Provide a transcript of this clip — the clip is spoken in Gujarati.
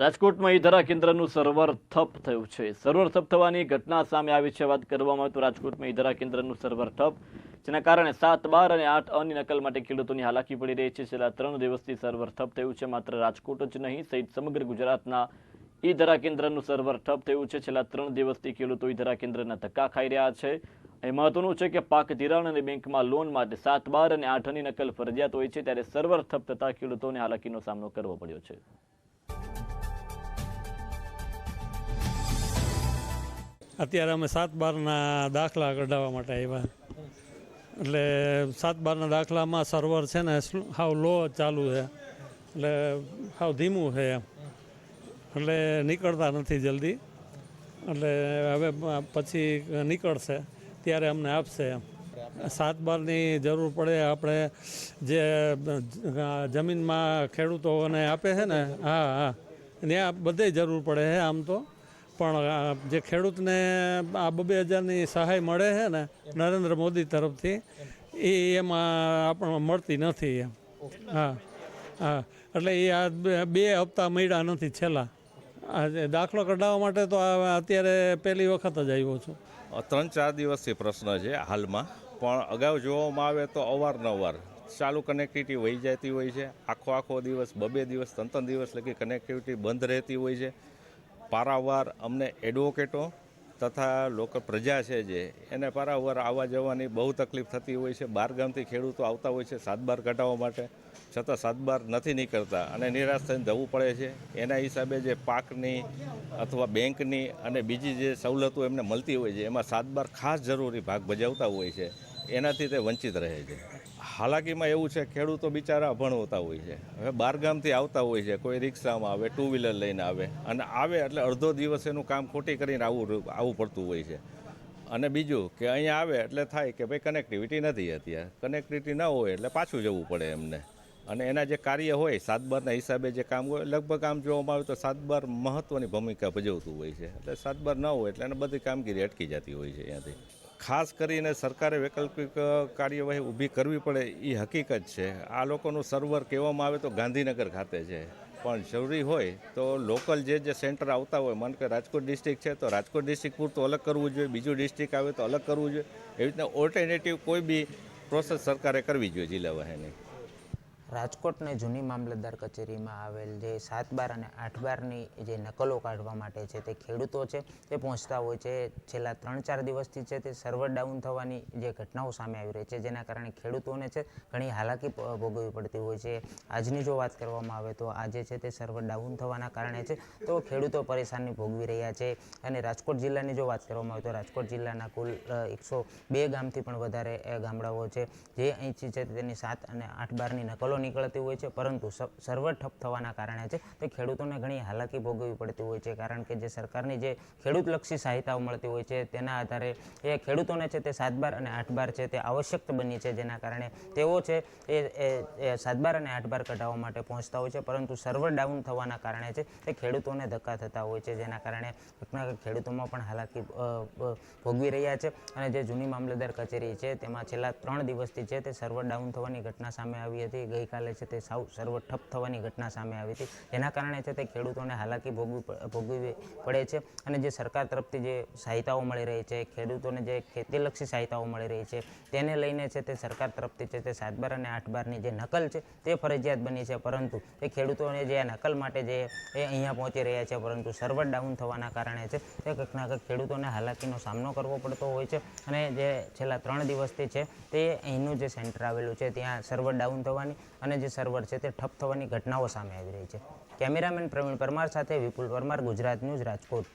રાજકોટમાં ઈધરા કેન્દ્રનું સર્વર ઠપ થયું છે. સર્વર ઠપ થવાની ઘટના સામે આવી છે વાત કરવામાં આવે તો રાજકોટમાં ઈધરા કેન્દ્રનું સર્વર ઠપ, જેના કારણે સાત, બાર અને આઠ અની નકલ માટે ખેડૂતોની હાલાકી પડી રહી છે. છેલ્લા ત્રણ દિવસથી સર્વર ઠપ થયું છે, માત્ર રાજકોટ જ નહીં, સહિત સમગ્ર ગુજરાતના ઈધરા કેન્દ્રનું સર્વર ઠપ થયું છે. છેલ્લા ત્રણ દિવસથી ખેડૂતો ઈધરા કેન્દ્રના ધક્કા ખાઈ રહ્યા છે. એ મહત્વનું છે કે પાક ધિરાણ અને બેંકમાં લોન માટે સાત, બાર અને આઠની નકલ ફરજિયાત હોય છે, ત્યારે સર્વર ઠપ થતા ખેડૂતોને હાલાકીનો સામનો કરવો પડ્યો છે. અત્યારે અમે સાત બારના દાખલા કઢાવવા માટે આવ્યા. એટલે સાત બારના દાખલામાં સર્વર છે ને હાવ લો ચાલુ છે. એટલે હાવ ધીમું છે એમ. એટલે નીકળતા નથી જલ્દી. એટલે હવે પછી નીકળશે, ત્યારે અમને આપશે એમ. સાત બારની જરૂર પડે આપણે જે જમીનમાં ખેડૂતોને આપે છે ને, હા હા. ત્યાં બધે જરૂર પડે છે આમ તો. પણ જે ખેડૂતને આ બબે હજારની સહાય મળે છે ને નરેન્દ્ર મોદી તરફથી એ એમાં આપણને મળતી નથી એમ. હા હા. એટલે એ આ બે- હપ્તા મળ્યા નથી છેલ્લા. દાખલો કઢાવવા માટે તો અત્યારે પહેલી વખત જ આવ્યો છું. ત્રણ ચાર દિવસથી પ્રશ્ન છે હાલમાં. પણ અગાઉ જોવામાં આવે તો અવારનવાર ચાલુ કનેક્ટિવિટી વહી જતી હોય છે. આખો આખો દિવસ બબે દિવસ ત્રણ ત્રણ દિવસ લગી કનેક્ટિવિટી બંધ રહેતી હોય છે. પારાવાર અમને એડવોકેટો તથા લોકો પ્રજા છે જે, એને પારાવાર આવવા જવાની બહુ તકલીફ થતી હોય છે. બહારગામથી ખેડૂતો આવતા હોય છે સાતબાર કઢાવવા માટે. છતાં સાતબાર નથી નીકળતા અને નિરાશ થઈને જવું પડે છે. એના હિસાબે જે પાકની અથવા બેંકની અને બીજી જે સવલતો એમને મળતી હોય છે, એમાં સાતબાર ખાસ જરૂરી ભાગ ભજવતા હોય છે. એનાથી તે વંચિત રહે છે. હાલાકીમાં એવું છે, ખેડૂતો બિચારા અભણ હોય છે. હવે બારગામથી આવતા હોય છે, કોઈ રિક્ષામાં આવે ટુ વ્હીલર લઈને આવે, અને આવે એટલે અડધો દિવસ એનું કામ ખોટી કરીને આવવું આવવું પડતું હોય છે. અને બીજું કે અહીંયા આવે એટલે થાય કે ભાઈ કનેક્ટિવિટી નથી અત્યારે. કનેક્ટિવિટી ન હોય એટલે પાછું જવું પડે એમને. અને એના જે કાર્ય હોય, સાતબારના હિસાબે જે કામ હોય, લગભગ આમ જોવામાં આવે તો સાતબાર મહત્ત્વની ભૂમિકા ભજવતું હોય છે. એટલે સાતબાર ન હોય એટલે એને બધી કામગીરી અટકી જતી હોય છે અહીંયાથી. ખાસ કરીને સરકારે વૈકલ્પિક કાર્યવાહી ઊભી કરવી પડે એ હકીકત છે. આ લોકોનું સર્વર કહેવામાં આવે તો ગાંધીનગર ખાતે છે. પણ જરૂરી હોય તો લોકલ જે જે સેન્ટર આવતા હોય, માન કે રાજકોટ ડિસ્ટ્રિક્ટ છે, તો રાજકોટ ડિસ્ટ્રિક્ટ પૂરતું અલગ કરવું જોઈએ. બીજું ડિસ્ટ્રિક્ટ આવે તો અલગ કરવું જોઈએ. એવી રીતના ઓલ્ટરનેટિવ કોઈ બી પ્રોસેસ સરકારે કરવી જોઈએ જિલ્લા વહેની રાજકોટની જૂની મામલતદાર કચેરીમાં આવેલ જે સાત બાર અને આઠ બારની જે નકલો કાઢવા માટે છે તે ખેડૂતો છે, તે પહોંચતા હોય છે. છેલ્લા ત્રણ ચાર દિવસથી છે તે સર્વર ડાઉન થવાની જે ઘટનાઓ સામે આવી રહી છે, જેના કારણે ખેડૂતોને છે ઘણી હાલાકી ભોગવવી પડતી હોય છે. આજની જો વાત કરવામાં આવે તો આજે છે તે સર્વર ડાઉન થવાના કારણે છે, તો ખેડૂતો પરેશાની ભોગવી રહ્યા છે. અને રાજકોટ જિલ્લાની જો વાત કરવામાં આવે તો રાજકોટ જિલ્લાના કુલ એકસો બે ગામથી પણ વધારે ગામડાઓ છે, જે અહીંથી છે તેની સાત અને આઠ બારની નકલો નીકળતી હોય છે, પરંતુ સર્વર ઠપ થવાના કારણે છે, તે ખેડૂતોને ઘણી હાલાકી ભોગવવી પડતી હોય છે, કારણ કે જે સરકારની જે ખેડૂતલક્ષી સહાયતાઓ મળતી હોય છે, તેના આધારે એ ખેડૂતોને છે તે સાત બાર અને આઠ બાર છે તે આવશ્યક બની છે, જેના કારણે તેઓ છે એ સાત બાર અને આઠ બાર કઢાવવા માટે પહોંચતા હોય છે, પરંતુ સર્વર ડાઉન થવાના કારણે છે તે ખેડૂતોને ધક્કા થતા હોય છે, જેના કારણે ખેડૂતોમાં પણ હાલાકી ભોગવી રહ્યા છે અને જે જૂની મામલતદાર કચેરી છે, તેમાં છેલ્લા ત્રણ દિવસથી છે તે સર્વર ડાઉન થવાની ઘટના સામે આવી હતી ગઈકાલે છે તે સાવ સર્વ ઠપ થવાની ઘટના સામે આવી હતી. જેના કારણે છે તે ખેડૂતોને હાલાકી ભોગવી ભોગવવી પડે છે અને જે સરકાર તરફથી જે સહાયતાઓ મળી રહી છે, ખેડૂતોને જે ખેતીલક્ષી સહાયતાઓ મળી રહી છે, તેને લઈને છે તે સરકાર તરફથી છે તે સાત બાર અને આઠ બારની જે નકલ છે તે ફરજિયાત બની છે. પરંતુ એ ખેડૂતોને જે આ નકલ માટે જે એ અહીંયા પહોંચી રહ્યા છે, પરંતુ સર્વર ડાઉન થવાના કારણે છે તે કંઈક ના કંઈક ખેડૂતોને હાલાકીનો સામનો કરવો પડતો હોય છે અને જે છેલ્લા ત્રણ દિવસથી છે તે અહીંનું જે સેન્ટર આવેલું છે, ત્યાં સર્વર ડાઉન થવાની અને જે સર્વર છે તે ઠપ થવાની ઘટનાઓ સામે આવી રહી છે. કેમેરામેન પ્રવીણ પરમાર સાથે વિપુલ પરમાર, ગુજરાત ન્યૂઝ રાજકોટ.